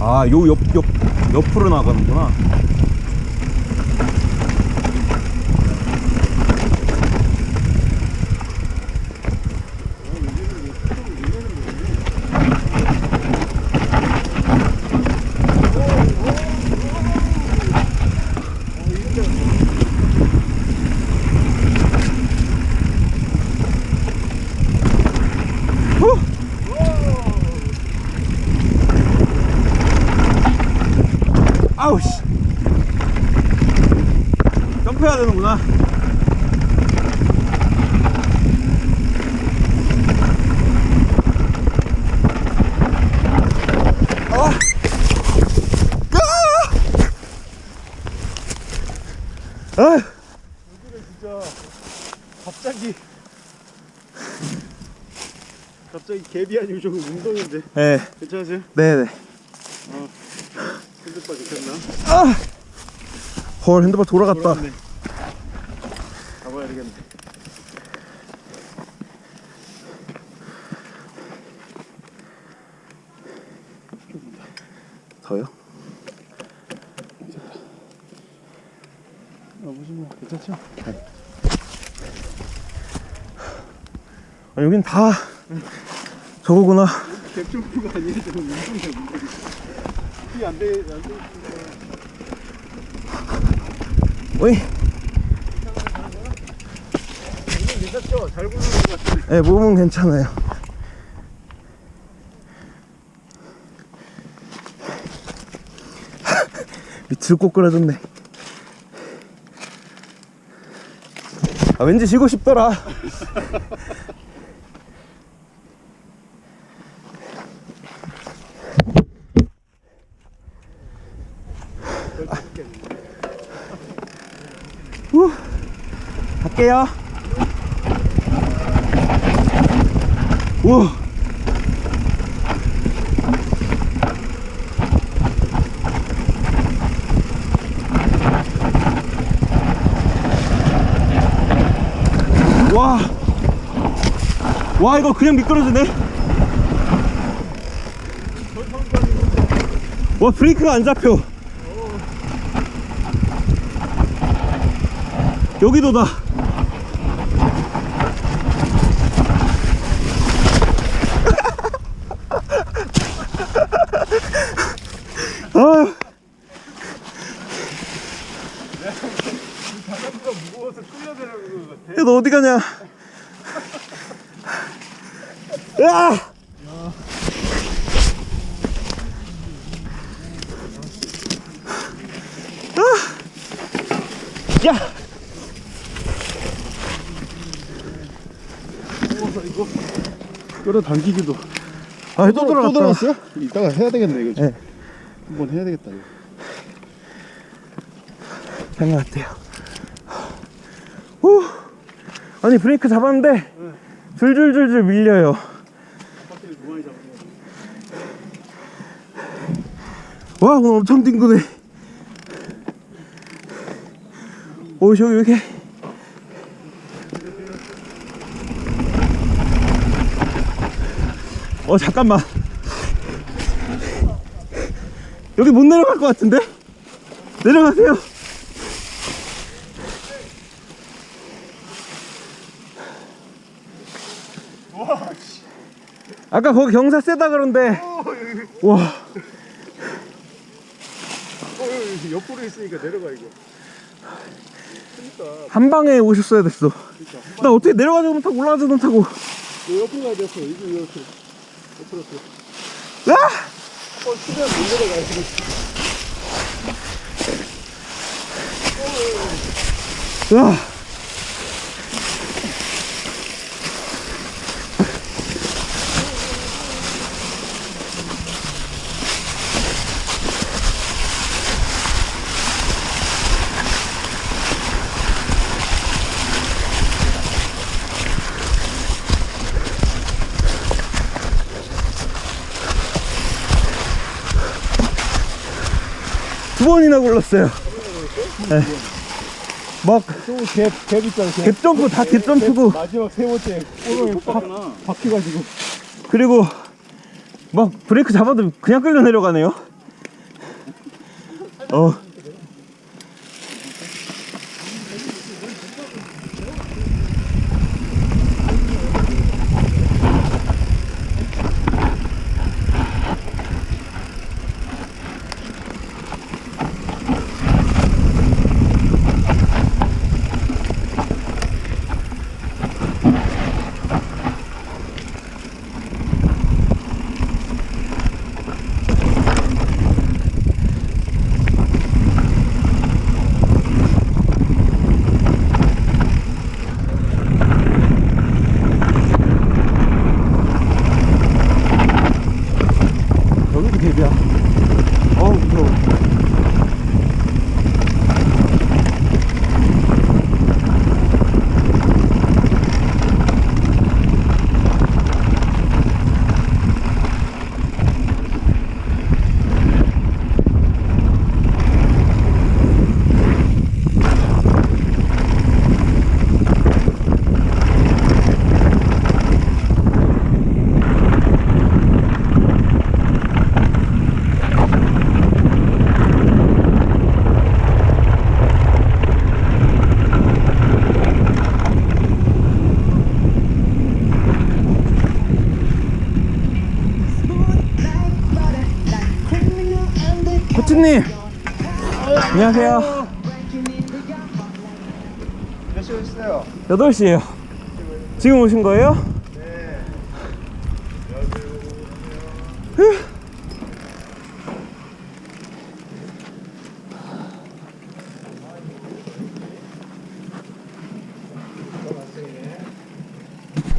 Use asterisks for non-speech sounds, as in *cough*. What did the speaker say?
아, 요 옆, 옆, 옆으로 나가는구나. 아우 씨 점프해야 되는구나 아! 아! 아! 진짜 갑자기 갑자기 아니고 조금 운동인데 네, 괜찮으세요? 네네 핸드바 괜찮나? 아! 헐 핸드바 돌아갔다 돌아갔네 가봐야 되겠네 더요? 아 무슨 뭐 괜찮죠? 아, 여긴 다 저거구나 아니에요 지금 운동이 굴러는 것 같아 네, 몸은 괜찮아요. *laughs* 밑을 꼭 끌어줬네. 아 왠지 지고 싶더라 *laughs* 후, 갈게요 우와 와. 와, 이거 그냥 미끄러지네. 와, 브레이크가 안 잡혀. 것 같아 야, 너 어디 가냐? *laughs* 야! 끌어당기기도 아, 또 들어갔다. 들어갔어요? 이따가 해야 되겠네 이거 네. 한번 해야 되겠다 이거 된것 같아요. 후! 아니, 브레이크 잡았는데, 줄줄줄줄 밀려요. 와, 오늘 엄청 뒹구네. 오, 저기 왜 이렇게. 어, 잠깐만. 여기 못 내려갈 것 같은데? 내려가세요. 아까 거기 경사 세다 그런데, 와. 어 옆으로 있으니까 내려가 이거 그니까 한 방에 오셨어야 됐어. 나 어떻게 내려가지도 못하고 올라가지도 못하고. 너 옆으로 가야 됐어 이거 이렇게 아! 내려가 지금 으아! 두 번이나 굴렀어요. 네. 막 또갭갭 있잖아 갭. 갭점프 다 갭 점프고 마지막 세 번째 꼬롱이 팍 박혀가지고 그리고 막 브레이크 잡아도 그냥 끌려 내려가네요. 어. 교수님 안녕하세요 몇 시 오셨어요? 8시에요 지금 오신 거예요? 네 휴.